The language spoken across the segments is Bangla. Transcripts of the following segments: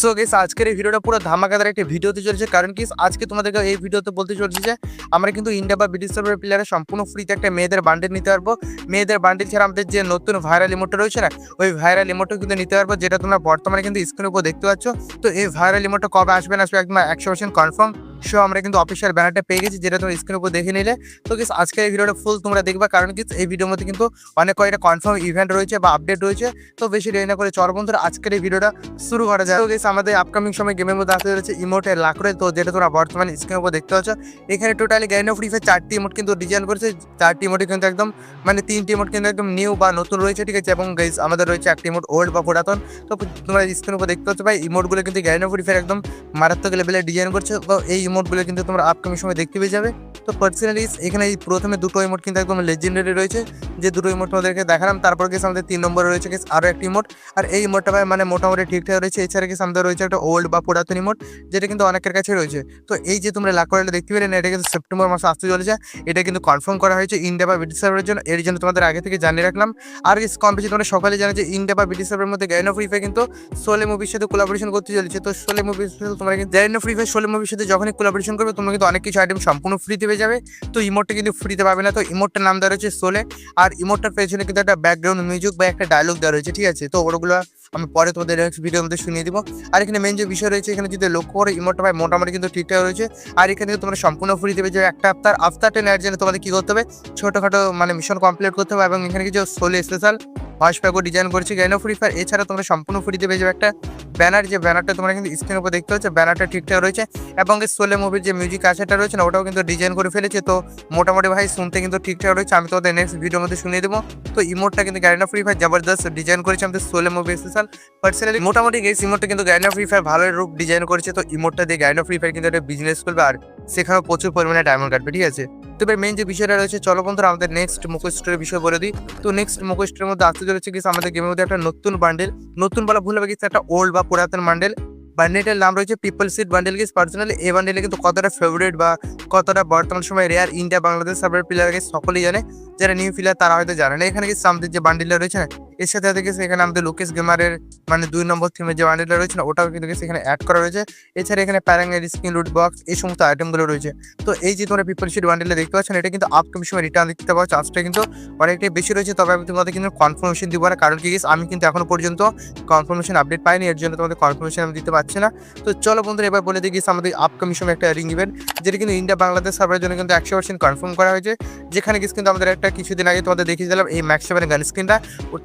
সো গেস আজকের এই ভিডিওটা পুরো ধামাকাদার একটা ভিডিওতে চলেছে। কারণ কি, আজকে তোমাদেরকে এই ভিডিওতে বলতে চলছে যে, আমরা কিন্তু ইন্ডিয়া বা ব্রিটিশ সার্ভার প্লেয়ারে সম্পূর্ণ ফ্রিতে একটা মেয়েদের বান্ডেল নিতে পারব। মেয়েদের বান্ডেল ছাড়া আমাদের যে নতুন ভাইরাল ইমোটটা রয়েছে না, ওই ভাইরাল ইমোটও কিন্তু নিতে পারব, যেটা তোমরা বর্তমানে কিন্তু স্ক্রিনের উপর দেখতে পাচ্ছ। তো এই ভাইরাল ইমোটটা কবে আসবে না আসবে একদম একশো পার্সেন্ট কনফার্ম সো আমরা কিন্তু অফিসিয়াল ব্যানারটা পেয়ে গেছি, যেটা তোমরা স্ক্রিনের উপর দেখে নিলে। তো গেস আজকের এই ভিডিওটা ফুল তোমরা দেখবা, কারণ কি এই ভিডিওর মধ্যে কিন্তু অনেক কয়েকটা কনফার্ম ইভেন্ট রয়েছে বা আপডেট রয়েছে। তো বেশি দেরি না করে চল বন্ধুরা, আজকের এই ভিডিওটা শুরু করা যায় তো গেস আমাদের আপকামিং সময় গেমের মধ্যে আসতে রয়েছে ইমোটের লাকড়ে তো যেটা তোমরা বর্তমানে স্ক্রিনের উপর দেখতে পাচ্ছ। এখানে টোটালি গ্যান অফ ফ্রি চারটি ইমোট কিন্তু ডিজাইন করেছে। চারটি ইমোটে কিন্তু একদম মানে তিনটি ইমোট কিন্তু একদম নিউ বা নতুন রয়েছে, ঠিক আছে? এবং গাইজ আমাদের রয়েছে একটি ইমোট ওল্ড বা পুরাতন। তো তোমরা স্ক্রিনের উপর দেখতে পাচ্ছ ভাই ইমোটগুলো কিন্তু গ্যান অফ ফ্রি একদম মারাত্মক লেভেলে ডিজাইন করছে। তো এই ইমোটগুলো কিন্তু তোমরা আপকামিং সময় দেখতে পেয়ে যাবে। তো পার্সোনালি এখানে এই প্রথমে দুটো ইমোট কিন্তু একদম লেজেন্ডারি রয়েছে। যে দুটো ইমোট তোমাদেরকে দেখালাম, তারপর গেছে আমাদের তিন নম্বরে রয়েছে গেছে আরও একটি ইমোট আর এই ইমোটটা ভাই মানে মোটামুটি ঠিকঠাক রয়েছে। এছাড়া গেছে আমাদের রয়েছে একটা ওল্ড বা পুরাতন ইমোট যেটা কিন্তু অনেকের কাছে রয়েছে। তো এই যে তোমরা করে দেখতে পেলে না এটা কিন্তু সেপ্টেম্বর মাসে আসতে চলেছে। এটা কিন্তু কনফার্ম করা হয়েছে ইন্ডিয়া বা ব্রিটিশ সার্ভারের জন্য। এর জন্য তোমাদের আগে থেকে জানিয়ে রাখলাম। আর গেছে কম বেশি তোমরা সকালে জানো যে ইন্ডিয়া বা ব্রিটিশ সার্ভারের মধ্যে গ্যারিনো ফ্রি ফায়ার কিন্তু সোলে মুভির সাথে কোলাবোরেশন করতে চলেছে। তো সোলে মুভির সাথে তোমরা কিন্তু গ্যারিনো ফ্রি ফায়ার সোলে মুভির সাথে যখনই কোলাবোরেশন করবে, তোমরা কিন্তু অনেক কিছু আইটেম সম্পূর্ণ ফ্রিতে পেয়ে যাবে। তো ইমোটটা কিন্তু ফ্রিতে পাবে না। তো ইমোটটার নাম দেওয়া রয়েছে সোলে আর ইমোটটার পেছনে কিন্তু একটা ব্যাকগ্রাউন্ড মিউজিক বা একটা ডায়লগ দেওয়া রয়েছে, ঠিক আছে? তো ওগুলো আমি পরে তোমাদের ভিডিওর মধ্যে শুনিয়ে দিব। আর এখানে মেন যে বিষয় রয়েছে, এখানে যদি লক্ষ্য করে ইমোটটা ভাই মোটামুটি কিন্তু ঠিকঠাক রয়েছে। আর এখানে তোমরা সম্পূর্ণ ফ্রি দেবে যে একটা আফতার আফতারটা নেওয়ার জন্য তোমাদের কী করতে হবে? ছোটোখাটো মানে মিশন কমপ্লিট করতে হবে এবং এখানে কিছু সোলে স্পেশাল ভয়েস প্যাকও ডিজাইন করেছি গ্যানো ফ্রি ফায়ার এছাড়া তোমরা সম্পূর্ণ ফ্রিতে পেয়ে যাবে একটা ব্যানার যে ব্যানারটা তোমরা কিন্তু স্ক্রিনের উপর দেখতে পাচ্ছ ব্যানারটা ঠিকঠাক রয়েছে। এবং এই সোলে মুভির যে মিউজিক আছেটা রয়েছে না, ওটাও কিন্তু ডিজাইন করে ফেলেছে। তো মোটামুটি ভাই শুনতে কিন্তু ঠিকঠাক রয়েছে, আমি তোমাদের নেক্সট ভিডিওর মধ্যে শুনিয়ে দেবো। তো ইমোটটা কিন্তু গ্যারিনা ফ্রি ফায়ার জবরদস্ত ডিজাইন করেছে আমাদের সোলে মুভি স্পেশাল পার্সোনালি মোটামুটি গেস ইমোটটা কিন্তু গ্যারিনা ফ্রি ফায়ার ভালো রূপ ডিজাইন করেছে। তো ইমোটটা দিয়ে গ্যারিনা ফ্রি ফায়ার কিন্তু একটা বিজনেস করবে, আর সেখানেও প্রচুর পরিমাণে ডায়মন্ড কাটবে, ঠিক আছে? তো এবার মেন যে বিষয়টা রয়েছে, চলো বন্ধুরা আমাদের নেক্সট মুখোস্টের বিষয় বলে দিই। তো নেক্সট মুখোস্টের মধ্যে আসতে চলেছে কিছু আমাদের গেমের মধ্যে একটা নতুন বান্ডেল নতুন বলা ভুল হবে কিছু একটা ওল্ড বা পুরাতন বান্ডেল বান্ডেলটার নাম রয়েছে people seat bundle guys personally এই বান্ডেলে কিন্তু কতটা ফেভারিট বা কতটা বর্তমান সময় রেয়ার ইন্ডিয়া বাংলাদেশ সাবের প্লেয়ার গেস সকলেই জানে। যারা নিউ ফিলার তারা হয়তো জানে না। এখানে কিছু আমাদের যে বান্ডেলটা রয়েছে না, এর সাথে সাথে গেছে এখানে আমাদের লোকেশ গেমারের মানে দুই নম্বর থিমের যে বান্ডেলটা রয়েছে না, ওটাও কিন্তু গেছে এখানে অ্যাড করা রয়েছে। এছাড়া এখানে প্যারাঙ্গের স্ক্রিন লুট বক্স এই সমস্ত আইটেমগুলো রয়েছে। তো এই যে তোমরা পিপল শিট বান্ডেলটা দেখতে পাচ্ছেন এটা কিন্তু আপকামিং সময় রিটার্ন দিতে পারো। চান্সটা কিন্তু অনেকটাই বেশি রয়েছে, তবে আমি তোমাদের কিন্তু কনফার্মেশন দিব না। কারণ কি আমি কিন্তু এখনও পর্যন্ত কনফার্মেশন আপডেট পাইনি, এর জন্য তোমাদের কনফার্মেশন আমি দিতে পারছি না। তো চলো বন্ধুরা, এবার বলে দিই আমাদের আপকামিং সময় একটা রিং ইভেন্ট যেটা কিন্তু ইন্ডিয়া বাংলাদেশ সার্ভারের জন্য কিন্তু একশো পার্সেন্ট কনফার্ম করা হয়েছে। যেখানে গেস কিন্তু আমাদের একটা কিছুদিন আগে তোমাদের দেখিয়ে দিলাম, এই ম্যাক্স সেভেনের গান স্ক্রিনটা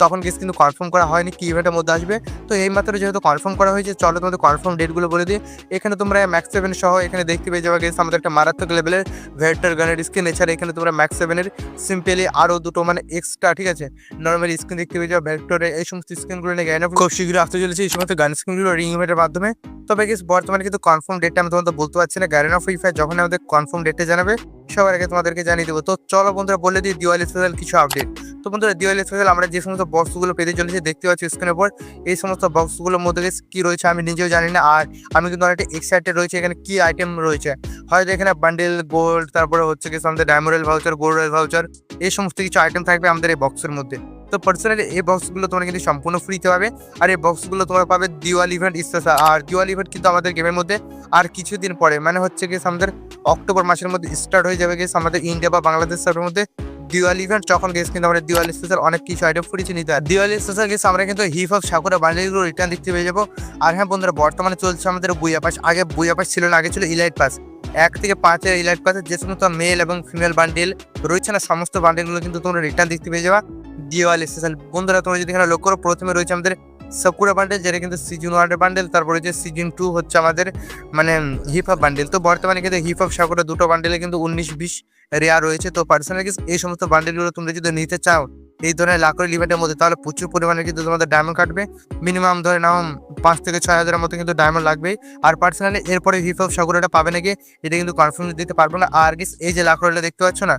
তখন গেস কিন্তু কনফার্ম করা হয়নি কি ইভেন্টের মধ্যে আসবে। তো এই মাত্র যেহেতু কনফার্ম করা হয়েছে, চলো তোমাদের কনফার্ম ডেটগুলো বলে দিই। এখানে তোমরা ম্যাক্স সেভেন সহ এখানে দেখতে পেয়ে যাবে গেস আমাদের একটা মারাত্মক লেভেলের ভেক্টর গানের স্ক্রিন এছাড়া এখানে তোমরা ম্যাক্স সেভেনের সিম্পলি আরও দুটো মানে এক্সট্রা ঠিক আছে? নর্মাল স্ক্রিন দেখতে পেয়ে যাবে ভেক্টরের এই সমস্ত স্ক্রিনগুলো নিয়ে জ্ঞান খুব শীঘ্রই আসতে চলেছে। এই সমস্ত গান স্ক্রিনগুলো রিং ইভেন্টের মাধ্যমে। তবে গেস বর্তমানে কিন্তু কনফার্ম ডেটটা আমি তোমাদের বলতে পারছি না। গ্যারেন ফ্রি ফায়ার যখন আমাদের কনফার্ম ডেটে জানাবে, সবার আগে তোমাদেরকে জানিয়ে দেবো। তো চলো বন্ধুরা, বলে দিই দিওয়ালি স্পেশাল কিছু আপডেট তো বন্ধুরা দিওয়ালি স্পেশাল আমরা যে সমস্ত বক্সগুলো পেতে চলেছি দেখতে পাচ্ছি স্ক্রিনের পর এই সমস্ত বক্সগুলোর মধ্যে কি রয়েছে আমি নিজেও জানি না। আর আমি কিন্তু অনেকটা এক্সাইটেড রয়েছে এখানে কি আইটেম রয়েছে। হয়তো এখানে বান্ডেল গোল্ড তারপরে হচ্ছে কি আমাদের ডায়মন্ড ভাউচার গোল্ড ভাউচার এই সমস্ত কিছু আইটেম থাকবে আমাদের এই বক্সের মধ্যে। তো পার্সোনালি এই বক্সগুলো তোমরা কিন্তু সম্পূর্ণ ফ্রিতে পাবে। আর এই বক্সগুলো তোমরা পাবে দিওয়াল ইভেন্ট স্পেশাল আর দিওয়াল ইভেন্ট কিন্তু আমাদের গেমের মধ্যে আর কিছুদিন পরে মানে হচ্ছে কি আমাদের অক্টোবর মাসের মধ্যে স্টার্ট হয়ে যাবে গেস আমাদের ইন্ডিয়া বা বাংলাদেশ সার্ভের মধ্যে দিওয়ালি ইভেন্ট যখন গেস কিন্তু আমরা দিওয়ালি স্পেশাল অনেক কিছু আইটেম ফ্রিতে নিতে হয়। দিওয়ালি স্পেশাল গেস আমরা কিন্তু হিপ হপ সাকুরা বান্ডেলগুলো রিটার্ন দেখতে পেয়ে যাব। আর হ্যাঁ বন্ধুরা, বর্তমানে চলছে আমাদের বুয়া পাস আগে বুয়া পাস ছিল না, আগে ছিল ইলাইট পাস এক থেকে পাঁচের ইলাইট পাসের যে সমস্ত মেল এবং ফিমেল বান্ডিল রয়েছে না, সমস্ত বান্ডিলগুলো কিন্তু তোমরা রিটার্ন দেখতে পেয়ে যাবা দিওয়ালি স্পেশাল বন্ধুরা, তোমরা যদি এখানে লক্ষ্য করো, প্রথমে রয়েছে আমাদের সাকুরা বান্ডেল যেটা কিন্তু সিজন ওয়ানের বান্ডেল তারপরে যে সিজন টু হচ্ছে আমাদের মানে হিপ হপ বান্ডেল তো বর্তমানে কিন্তু হিপ হপ সাকুরা দুটো বান্ডেলে কিন্তু উনিশ, বিশ রেয়ার রয়েছে। তো পার্সোনালি এই সমস্ত বান্ডেলগুলো তোমরা যদি নিতে চাও এই ধরনের লাখের লিমিটের মধ্যে, তাহলে প্রচুর পরিমাণে কিন্তু তোমাদের ডায়মন্ড কাটবে। মিনিমাম ধরে নাও পাঁচ থেকে ছয় হাজারের মতো কিন্তু ডায়মন্ড লাগবেই আর পার্সোনালি এরপরে হিপ হপ সাগরটা পাবে নাকি এটা কিন্তু কনফার্ম দিতে পারব না। আর এই যে লাখরটা দেখতে পাচ্ছ না,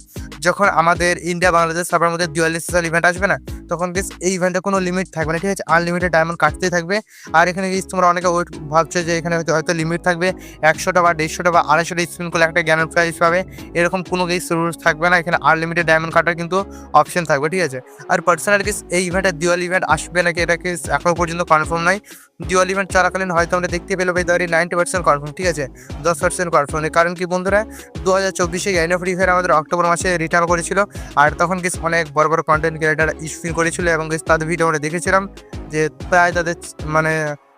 যখন আমাদের ইন্ডিয়া বাংলাদেশ সার্ভার মধ্যে স্পেশাল ইভেন্ট আসবে না তখন বেশ এই ইভেন্টে কোনো লিমিট থাকবে না, ঠিক আছে? আনলিমিটেড ডায়মন্ড কাটতেই থাকবে। আর এখানে তোমরা অনেকে ওয়েট ভাবছ যে এখানে হয়তো হয়তো লিমিট থাকবে একশোটা বা দেড়শোটা বা আড়াইশোটা স্পিন করলে একটা জ্ঞানের প্রাইজ পাবে। এরকম কোনো গেস রুলস থাকবে না। এখানে আনলিমিটেড ডায়মন্ড কাটার কিন্তু অপশন থাকবে, ঠিক আছে? আর পার্সোনাল কেস এই ইভেন্টের দিওয়াল ইভেন্ট আসবে নাকি, এটা কেস এখনও পর্যন্ত কনফার্ম নাই। দিওয়ালি ইভেন্ট চলাকালীন হয়তো আমরা দেখতে পেল দাঁড়িয়ে নাইনটি পার্সেন্ট কনফার্ম ঠিক আছে? দশ পার্সেন্ট কনফার্ম কারণ কি বন্ধুরা দু হাজার চব্বিশে গাইনা অফ রিফেয়ার আমাদের অক্টোবর মাসে রিটার্ন করেছিল। আর তখন কিছু অনেক বড় বড় কন্টেন্ট ক্রিয়েটার স্পিন করেছিল এবং তাদের ভিডিও আমরা দেখেছিলাম যে প্রায় তাদের মানে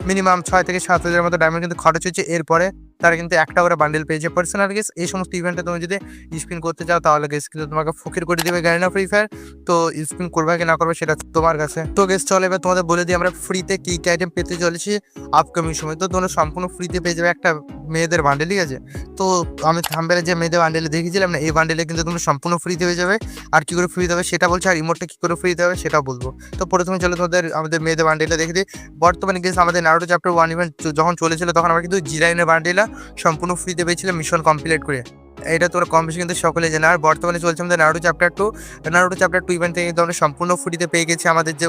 মিনিমাম ছয় থেকে সাত হাজারের মতো ডায়মন্ড কিন্তু খরচ হচ্ছে এরপরে তারা কিন্তু একটা করে বান্ডেল পেয়েছে পার্সোনাল গেস এই সমস্ত ইভেন্টে তুমি যদি স্পিন করতে চাও, তাহলে গেস কিন্তু তোমাকে ফকির করে দেবে গাড়ি না ফ্রি ফায়ার তো স্পিন করবে কি না করবে সেটা তোমার কাছে। তো গেস চলে, এবার তোমাদের বলে দিই, আমরা ফ্রিতে কি কি আইটেম পেতে চলেছি আপকামিং সময়। তো তোমরা সম্পূর্ণ ফ্রিতে পেয়ে যাবে একটা মেয়েদের বান্ডেল ঠিক আছে? তো আমি থাম্বেলে যে মেয়েদের বান্ডেলে দেখেছিলাম না, এই বান্ডেলে কিন্তু তোমরা সম্পূর্ণ ফ্রিতে পেয়ে যাবে। আর কি করে ফ্রি হবে সেটা বলছে, আর ইমোটটা কি করে ফ্রিতে হবে সেটা বলব। তো প্রথমে চলো তোমাদের, আমাদের মেয়েদের বান্ডেলটা দেখে দিই। বর্তমানে গেস আমাদের নারোটো চ্যাপ্টার ওয়ান ইভেন্ট যখন চলেছিল, তখন আমরা কিন্তু জিরাইনের বান্ডেলা সম্পূর্ণ ফ্রিতে পেয়েছিলাম মিশন কমপ্লিট করে। এটা তোমরা কম বেশি কিন্তু সকলে জানে। আর বর্তমানে চলছে আমাদের Naruto chapter two Naruto chapter two event থেকে কিন্তু আমরা সম্পূর্ণ ফ্রিতে পেয়ে গেছি আমাদের যে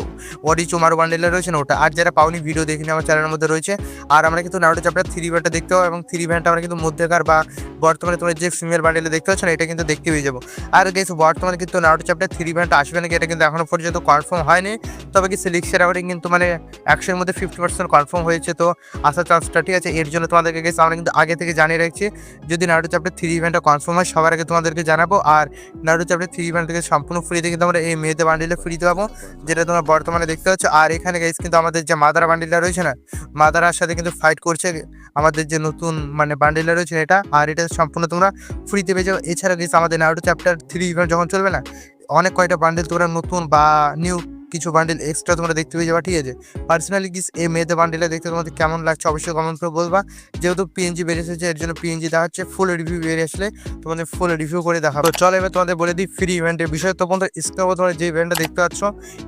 অডি চুমার বান্ডেলা রয়েছে না ওটা। আর যারা পাওনি ভিডিও দেখিনি আমার চ্যানেলের মধ্যে রয়েছে। আর আমরা কিন্তু নারুটো চ্যাপ্টার থ্রি ইভেন্টটা দেখতে পাবো এবং থ্রি ইভেন্ট আমরা কিন্তু মধ্যেকার বা বর্তমানে তোমার যে ফিমেল বান্ডেলে দেখতে পাচ্ছ না, এটা কিন্তু দেখতে পেয়ে যাব। আর গেছে বর্তমানে কিন্তু নারুটো চ্যাপ্টার থ্রি ইভেন্ট আসবে নাকি এটা কিন্তু এখনও পর্যন্ত কনফার্ম হয়নি। তবে কি সিলেক্সের আবার কিন্তু মানে একশোর মধ্যে ফিফটি পার্সেন্ট কনফার্ম হয়েছে, তো আসার চান্সটা ঠিক আছে। এর জন্য তোমাদেরকে গেছে আমরা কিন্তু আগে থেকে জানিয়ে রাখছি, যদি নারুটো চ্যাপ্টার থ্রি ইভেন্টটা কনফার্ম হয়, সবার আগে তোমাদেরকে জানাব। আর নারুটো চ্যাপ্টার থ্রি ইভেন্ট থেকে সম্পূর্ণ ফ্রিতে কিন্তু আমরা এই মেয়েদের বান্ডিলে ফ্রিতে পাবো, যেটা তোমরা বর্তমানে দেখতে পাচ্ছ। আর এখানে গেছে কিন্তু আমাদের যে মাদারা বান্ডিলটা রয়েছে না মাদারার সাথে কিন্তু ফাইট করছে আমাদের যে নতুন মানে বান্ডিলটা রয়েছে এটা, আর এটা সম্পূর্ণ তোমরা ফ্রিতে পেয়ে যাবে। এছাড়া গেছে আমাদের নারুটো চ্যাপ্টার থ্রি যখন চলবে না, অনেক কয়টা বান্ডিল তোমরা নতুন বা নিউ কিছু বান্ডিল এক্সট্রা তোমরা দেখতে পেয়ে যাবা, ঠিক আছে? পার্সোনালি কিস এই মেয়েদের বান্ডিলে দেখতে তোমাদের কেমন লাগছে অবশ্যই কমেন্ট করে বলবা। যেহেতু পিএনজি বেরিয়ে এসেছে, এর জন্য পিএনজি দেওয়া হচ্ছে ফুল রিভিউ বেরিয়ে আসলে তোমাদের ফুল রিভিউ করে দেখাবো। চলো এবার তোমাদের বলে দিই ফ্রি ইভেন্টের বিষয়ে। তো বন্ধু স্ক্রিনে তোমরা যে ইভেন্টটা দেখতে পাচ্ছ,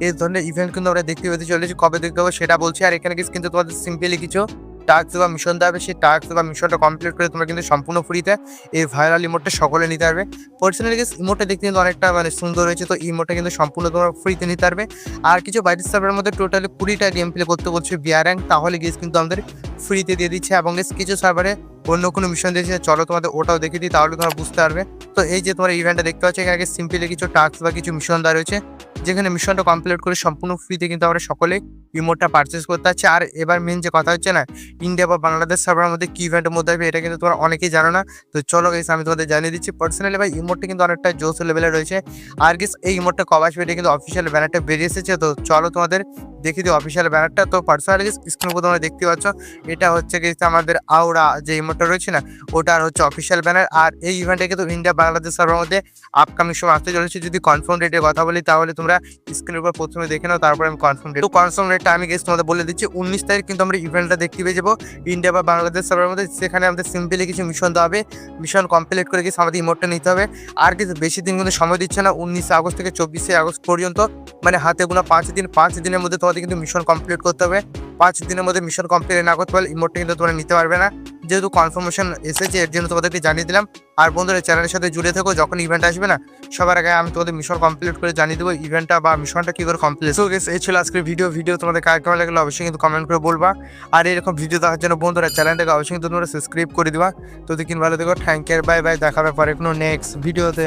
এই ধরনের ইভেন্ট কিন্তু আমরা দেখতে পেতে চলেছি। কবে দেখতে পাবো সেটা বলছি। আর এখানে কিন্তু তোমাদের সিম্পলি কিছু টাস্ক বা মিশন দেওয়া হবে। সেই টাস্ক বা মিশনটা কমপ্লিট করে তোমরা কিন্তু সম্পূর্ণ ফ্রিতে এই ভাইরাল ইমোটটা সকলে নিতে পারবে। পার্সোনালি গেস ইমোটটা দেখতে কিন্তু অনেকটা মানে সুন্দর হয়েছে, তো ইমোটটা কিন্তু সম্পূর্ণ তোমরা ফ্রিতে নিতে পারবে। আর কিছু বাইরের সার্ভারের মধ্যে টোটালি কুড়িটা গেম প্লে করতে বলছে বিয়ার র্যাঙ্ক তাহলে গেস কিন্তু আমাদের ফ্রিতে দিয়ে দিচ্ছে। এবং গেস কিছু সার্ভারে অন্য কোনো মিশন দিয়েছে, চলো তোমাদের ওটাও দেখে দিই, তাহলে তোমরা বুঝতে পারবে। তো এই যে তোমার ইভেন্টটা দেখতে পাচ্ছ, এখানে সিম্পলি কিছু টাস্ক বা কিছু মিশন দেওয়া রয়েছে, যেখানে মিশনটা কমপ্লিট করে সম্পূর্ণ ফ্রিতে কিন্তু আমরা সকলে ইমোটটা পারচেস করতে পারছি। আর এবার মেন যে কথা হচ্ছে না ইন্ডিয়া বা বাংলাদেশ সার্ভারের মধ্যে কি ইভেন্টের মধ্যে হবে, এটা কিন্তু তোমরা অনেকেই জানো না। তো চলো গেস আমি তোমাদের জানিয়ে দিচ্ছি পার্সোনালি ভাই ইমোটটা কিন্তু অনেকটা জোস লেভেলে রয়েছে। আর গেস এই ইমোটটা কবে আসবে, এটা কিন্তু অফিসিয়াল ব্যানারটা বেরিয়ে এসেছে। তো চলো তোমাদের দেখিয়ে দিই অফিসিয়াল ব্যানারটা। তো পার্সোনালি স্ক্রিনের স্ক্রিন তোমরা দেখতে পাচ্ছ, এটা হচ্ছে গেস আমাদের আউরা যে ইমোটটা রয়েছে না ওটা আর হচ্ছে অফিসিয়াল ব্যানার আর এই ইভেন্টে কিন্তু ইন্ডিয়া বাংলাদেশ সার্ভারের মধ্যে আপকামিং সময় আসতে চলেছে। যদি কনফার্ম রেটের কথা বলি, তাহলে তোমরা স্ক্রিনের উপর প্রথমে দেখে নাও, তারপরে আমি কনফার্ম রেট তো কনফার্ম রেটটা আমি গেস তোমাদের বলে দিচ্ছি, উনিশ তারিখ কিন্তু আমরা ইভেন্টটা দেখতে পেয়ে যাব ইন্ডিয়া বা বাংলাদেশ সার্ভারের মধ্যে। সেখানে আমাদের সিম্পলি কিছু মিশন দেওয়া হবে। মিশন কমপ্লিট করে গেছে আমাদের ইমোটটা নিতে হবে। আর কিছু বেশি দিন কিন্তু সময় দিচ্ছে না, উনিশে আগস্ট থেকে চব্বিশে আগস্ট পর্যন্ত। মানে হাতে গোনা পাঁচ দিন, পাঁচ দিনের মধ্যে তোমাদের কিন্তু মিশন কমপ্লিট করতে হবে। পাঁচ দিনের মধ্যে মিশন কমপ্লিট না করতে পারলে ইমোটটা কিন্তু তোমরা নিতে পারবে না। যেহেতু কনফার্মেশন এসেছে, এর জন্য তোমাদেরকে জানিয়ে দিলাম। আর বন্ধুরা চ্যানেলের সাথে জুড়ে থেকো, যখন ইভেন্ট আসবে না, সবার আগে আমি তোমাদের মিশন কমপ্লিট করে জানিয়ে দেবো ইভেন্টটা বা মিশনটা কী করে কমপ্লিট সো গেস এই ছিল আজকের ভিডিও ভিডিও তোমাদের কার কেমন লাগল অবশ্যই কিন্তু কমেন্ট করে বলবা। আর এরকম ভিডিও দেখার জন্য বন্ধুরা চ্যানেলটাকে অবশ্যই কিন্তু তোমরা সাবস্ক্রাইব করে দিবা। তো দেখিন ভালো দেখো থ্যাংক ইউ বাই বাই দেখাবে পরে কোনো নেক্সট ভিডিওতে